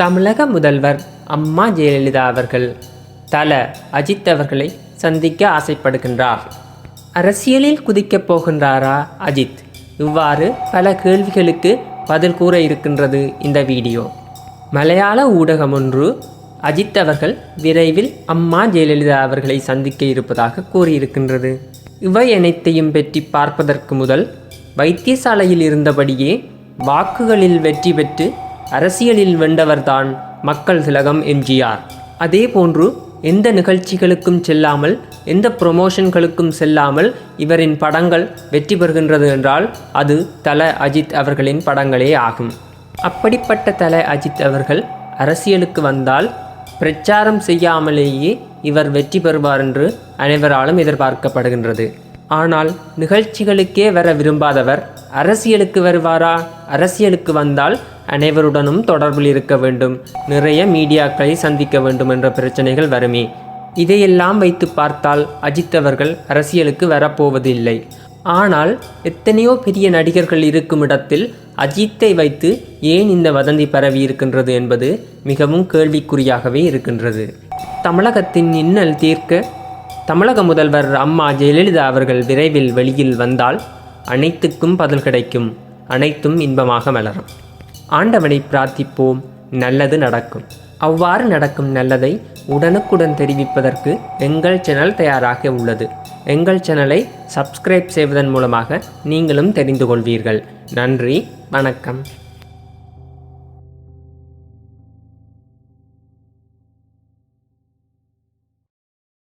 தமிழக முதல்வர் அம்மா ஜெயலலிதா அவர்கள் தல அஜித் அவர்களை சந்திக்க ஆசைப்படுகின்றார். அரசியலில் குதிக்கப் போகின்றாரா அஜித்? இவ்வாறு பல கேள்விகளுக்கு பதில் கூற இருக்கின்றது இந்த வீடியோ. மலையாள ஊடகம் ஒன்று அஜித் அவர்கள் விரைவில் அம்மா ஜெயலலிதா அவர்களை சந்திக்க இருப்பதாக கூறியிருக்கின்றது. இவை அனைத்தையும் பற்றி பார்ப்பதற்கு முதல் வைத்தியசாலையில் இருந்தபடியே வாக்குகளில் வெற்றி பெற்று அரசியலில் வென்றவர்தான் மக்கள் திலகம் எம்ஜிஆர். அதே போன்று எந்த நிகழ்ச்சிகளுக்கும் செல்லாமல் எந்த ப்ரொமோஷன்களுக்கும் செல்லாமல் இவரின் படங்கள் வெற்றி பெறுகின்றது என்றால் அது தல அஜித் அவர்களின் படங்களே ஆகும். அப்படிப்பட்ட தல அஜித் அவர்கள் அரசியலுக்கு வந்தால் பிரச்சாரம் செய்யாமலேயே இவர் வெற்றி பெறுவார் என்று அனைவராலும் எதிர்பார்க்கப்படுகின்றது. ஆனால் நிகழ்ச்சிகளுக்கே வர விரும்பாதவர் அரசியலுக்கு வருவாரா? அரசியலுக்கு வந்தால் அனைவருடனும் தொடர்பில் இருக்க வேண்டும். நிறைய மீடியாக்களை சந்திக்க வேண்டும் என்ற பிரச்சனைகள் வருமே. இதையெல்லாம் வைத்து பார்த்தால் அஜித் அவர்கள் அரசியலுக்கு வரப்போவதில்லை. ஆனால் எத்தனையோ பெரிய நடிகர்கள் இருக்கும் இடத்தில் அஜித்தை வைத்து ஏன் இந்த வதந்தி பரவி இருக்கின்றது என்பது மிகவும் கேள்விக்குறியாகவே இருக்கின்றது. தமிழகத்தின் இன்னல் தீர்க்க தமிழக முதல்வர் அம்மா ஜெயலலிதா அவர்கள் விரைவில் வெளியில் வந்தால் அனைத்துக்கும் பதில் கிடைக்கும். அனைத்தும் இன்பமாக மலரும். ஆண்டவனை பிரார்த்திப்போம் நல்லது நடக்கும். அவ்வாறு நடக்கும் நல்லதை உடனுக்குடன் தெரிவிப்பதற்கு எங்கள் சேனல் தயாராக உள்ளது. எங்கள் சேனலை சப்ஸ்கிரைப் செய்வதன் மூலமாக நீங்களும் தெரிந்து கொள்வீர்கள். நன்றி வணக்கம்.